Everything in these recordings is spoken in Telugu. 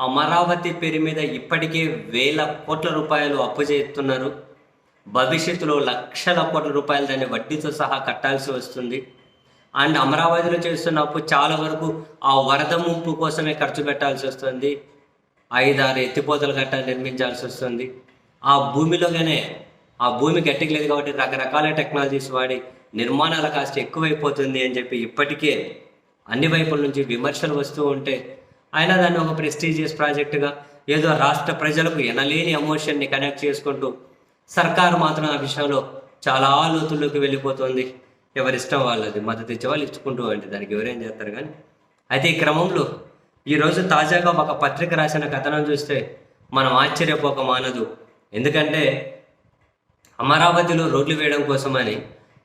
అమరావతి పేరు మీద ఇప్పటికే వేల కోట్ల రూపాయలు అప్పు చేస్తున్నారు. భవిష్యత్తులో లక్షల కోట్ల రూపాయలు దాన్ని వడ్డీతో సహా కట్టాల్సి వస్తుంది. అండ్ అమరావతిలో చేస్తున్న అప్పు చాలా వరకు ఆ వరద ముంపు కోసమే ఖర్చు పెట్టాల్సి వస్తుంది. ఐదారు ఎత్తిపోతలు గట్ట నిర్మించాల్సి వస్తుంది. ఆ భూమిలోగానే ఆ భూమి గట్టికి లేదు కాబట్టి రకరకాల టెక్నాలజీస్ వాడి నిర్మాణాల కాస్ట్ ఎక్కువైపోతుంది అని చెప్పి ఇప్పటికే అన్ని వైపుల నుంచి విమర్శలు వస్తూ ఉంటే అయినా దాన్ని ఒక ప్రెస్టీజియస్ ప్రాజెక్టుగా ఏదో రాష్ట్ర ప్రజలకు ఎనలేని ఎమోషన్ని కనెక్ట్ చేసుకుంటూ సర్కారు మాత్రం ఆ విషయంలో చాలా లోతుల్లోకి వెళ్ళిపోతుంది. ఎవరిష్టం వాళ్ళది మద్దతు ఇచ్చే వాళ్ళు ఇచ్చుకుంటూ అంటే దానికి ఎవరేం చేస్తారు కానీ? అయితే ఈ క్రమంలో ఈరోజు తాజాగా ఒక పత్రిక రాసిన కథనం చూస్తే మనం ఆశ్చర్యపోక మానదు. ఎందుకంటే అమరావతిలో రోడ్లు వేయడం కోసమని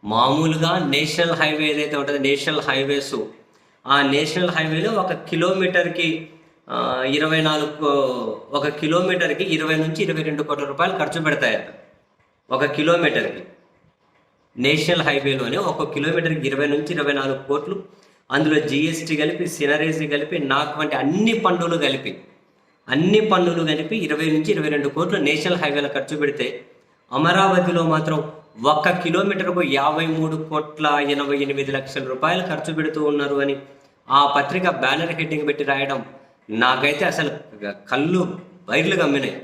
మామూలుగా నేషనల్ హైవే ఏదైతే ఉంటుందో నేషనల్ హైవేస్ ఆ నేషనల్ హైవేలో ఒక కిలోమీటర్కి ఇరవై నాలుగు ఒక కిలోమీటర్కి ఇరవై నుంచి ఇరవై రెండు కోట్ల రూపాయలు ఖర్చు పెడతాయట ఒక కిలోమీటర్కి. నేషనల్ హైవేలోనే ఒక కిలోమీటర్కి ఇరవై నుంచి ఇరవై నాలుగు కోట్లు అందులో జిఎస్టీ కలిపి సినరేజీ కలిపి నాకు వంటి అన్ని పన్నులు కలిపి అన్ని పన్నులు కలిపి ఇరవై నుంచి ఇరవై రెండు కోట్లు నేషనల్ హైవేల ఖర్చు పెడితే అమరావతిలో మాత్రం ఒక్క కిలోమీటర్కు యాభై మూడు కోట్ల ఎనభై ఎనిమిది లక్షల రూపాయలు ఖర్చు పెడుతూ ఉన్నారు అని ఆ పత్రిక బ్యానర్ హెడ్డింగ్ పెట్టి రాయడం నాకైతే అసలు కళ్ళు వైర్లు గమ్మినాయి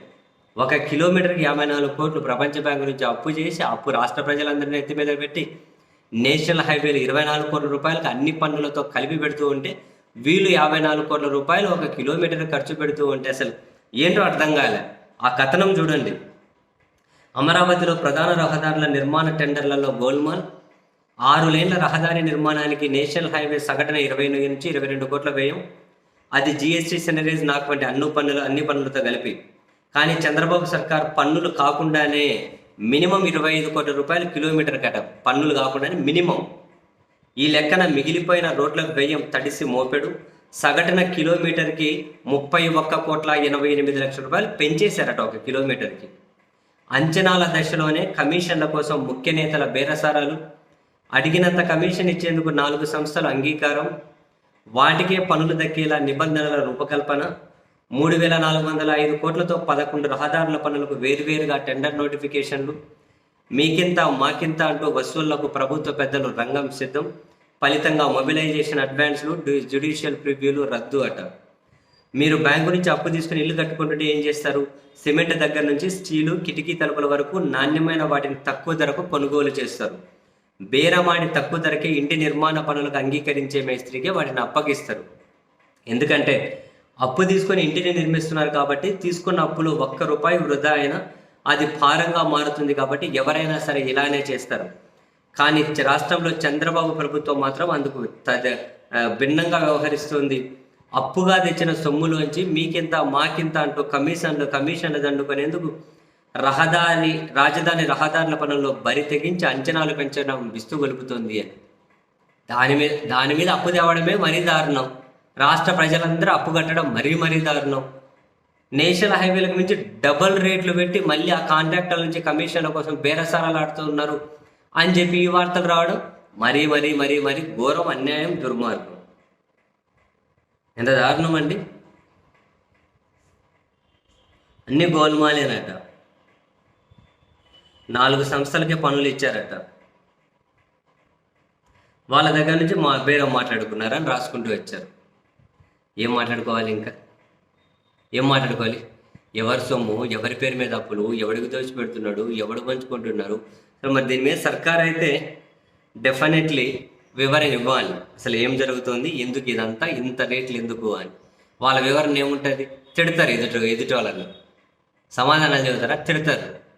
ఒక కిలోమీటర్కి యాభై నాలుగు కోట్లు ప్రపంచ బ్యాంకు నుంచి అప్పు చేసి అప్పు రాష్ట్ర ప్రజలందరినీ ఎత్తి మీద పెట్టి నేషనల్ హైవేలు ఇరవై నాలుగు కోట్ల రూపాయలకు అన్ని పన్నులతో కలిపి పెడుతూ ఉంటే వీళ్ళు యాభై నాలుగు కోట్ల రూపాయలు ఒక కిలోమీటర్ ఖర్చు పెడుతూ ఉంటే అసలు ఏంటో అర్థం కాలే. ఆ కథనం చూడండి. అమరావతిలో ప్రధాన రహదారుల నిర్మాణ టెండర్లలో గోల్మాల్ ఆరు లేన్ల రహదారి నిర్మాణానికి నేషనల్ హైవే సగటున ఇరవై నుంచి ఇరవై రెండు కోట్ల వ్యయం. అది జిఎస్టీ సెనరేజ్ నాకు వంటి అన్ని పన్నులు అన్ని పన్నులతో కలిపి. కానీ చంద్రబాబు సర్కార్ పన్నులు కాకుండానే మినిమం ఇరవై ఐదు కోట్ల రూపాయలు కిలోమీటర్ కట పన్నులు కాకుండానే మినిమం. ఈ లెక్కన మిగిలిపోయిన రోడ్ల వ్యయం తడిసి మోపెడు. సగటున కిలోమీటర్కి ముప్పై ఒక్క కోట్ల ఎనభై ఎనిమిది లక్షల రూపాయలు పెంచేశారట ఒక కిలోమీటర్కి. అంచనాల దశలోనే కమిషన్ల కోసం ముఖ్య నేతల బేరసారాలు అడిగినంత కమిషన్ ఇచ్చేందుకు నాలుగు సంస్థల అంగీకారం వాటికే పనులు దక్కేలా నిబంధనల రూపకల్పన మూడు వేల నాలుగు వందల ఐదు కోట్లతో పదకొండు రహదారుల పనులకు వేరువేరుగా టెండర్ నోటిఫికేషన్లు మీకింత మాకింత అంటూ వసూళ్ళకు ప్రభుత్వ పెద్దలు రంగం సిద్ధం ఫలితంగా మొబిలైజేషన్ అడ్వాన్స్లు డు- జ్యుడిషియల్ ప్రివ్యూలు రద్దు అట. మీరు బ్యాంకు నుంచి అప్పు తీసుకుని ఇల్లు కట్టుకుంటుంటే ఏం చేస్తారు? సిమెంట్ దగ్గర నుంచి స్టీలు కిటికీ తలుపుల వరకు నాణ్యమైన వాటిని తక్కువ ధరకు కొనుగోలు చేస్తారు. బేరమాడి తక్కువ ధరకే ఇంటి నిర్మాణ పనులకు అంగీకరించే మేస్త్రికి వాటిని అప్పగిస్తారు. ఎందుకంటే అప్పు తీసుకొని ఇంటిని నిర్మిస్తున్నారు కాబట్టి తీసుకున్న అప్పులు ఒక్క రూపాయి వృధా అయినా అది భారంగా మారుతుంది కాబట్టి ఎవరైనా సరే ఇలానే చేస్తారు. కానీ రాష్ట్రంలో చంద్రబాబు ప్రభుత్వం మాత్రం అందుకు తద భిన్నంగా వ్యవహరిస్తుంది. అప్పుగా తెచ్చిన సొమ్ములోంచి మీకింత మాకింత అంటూ కమిషన్లు కమిషన్లు దండుకునేందుకు రహదారి రాజధాని రహదారుల పనుల్లో బరి తెగించి అంచనాలు పెంచడం విస్తు గొలుపుతుంది అని. దాని మీద దాని మీద అప్పు తేవడమే మరీ దారుణం. రాష్ట్ర ప్రజలందరూ అప్పు కట్టడం మరీ మరీ దారుణం. నేషనల్ హైవేలకు మించి డబుల్ రేట్లు పెట్టి మళ్ళీ ఆ కాంట్రాక్టర్ల నుంచి కమిషన్ల కోసం బేరసారాలు ఆడుతూ ఉన్నారు అని చెప్పి ఈ వార్తలు రావడం మరీ మరీ మరీ మరీ ఘోరం అన్యాయం దుర్మార్గం. ఎంత దారుణం అండి? అన్ని గోల్మాలేనట. నాలుగు సంస్థలకే పనులు ఇచ్చారట. వాళ్ళ దగ్గర నుంచి మా బేరం మాట్లాడుకున్నారని రాసుకుంటూ వచ్చారు. ఏం మాట్లాడుకోవాలి ఇంకా? ఏం మాట్లాడుకోవాలి? ఎవరి సొమ్ము ఎవరి పేరు మీద అప్పులు ఎవడికి దోచిపెడుతున్నాడు ఎవడు పంచుకుంటున్నారు? మరి దీని మీద సర్కార్ అయితే డెఫినెట్లీ వివరణ ఇవ్వాలి. అసలు ఏం జరుగుతుంది? ఎందుకు ఇదంతా? ఇంత రేట్లు ఎందుకు అని. వాళ్ళ వివరణ ఏముంటుంది? తిడతారు ఎదుటి ఎదుటి వాళ్ళని. సమాధానాలు చెబుతారా? తిడతారు.